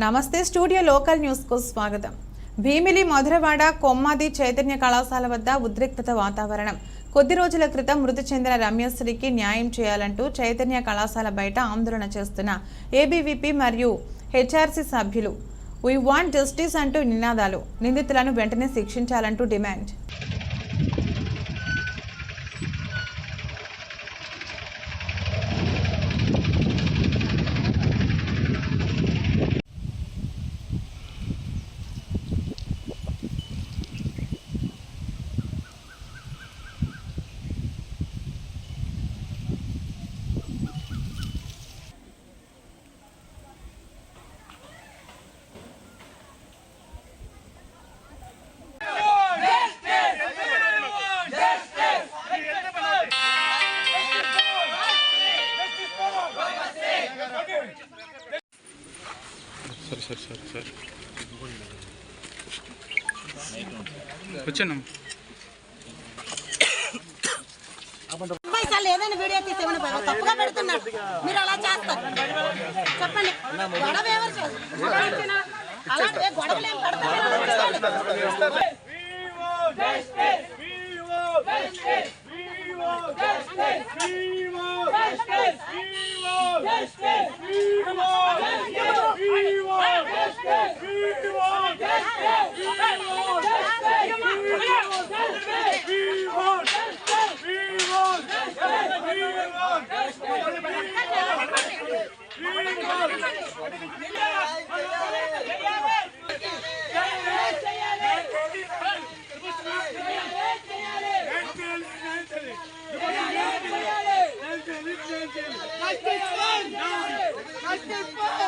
నమస్తే studio local న్యూస్కు స్వాగతం. భీమిలి మధురవాడ కొమ్మాది చైతన్య కళాశాల వద్ద ఉద్రిక్తత వాతావరణం. కొద్ది రోజుల క్రితం మృతి చెందిన రమ్యశ్రీకి న్యాయం చేయాలంటూ చైతన్య కళాశాల బయట ఆందోళన చేస్తున్న ఏబీవీపీ మరియు హెచ్ఆర్సీ సభ్యులు. వీ వాంట్ జస్టిస్ అంటూ నినాదాలు. నిందితులను వెంటనే శిక్షించాలంటూ డిమాండ్. సరే సరే సరే సరే. వచ్చాను ఏదైనా వీడియో? తప్పుగా మీరు అలా చేస్తారు. చెప్పండి. గొడవ ఎవరు చేస్తారు? అలాంటి గొడవలు ఏం పెడతారు? Justice! Let's get fun! Let's get fun!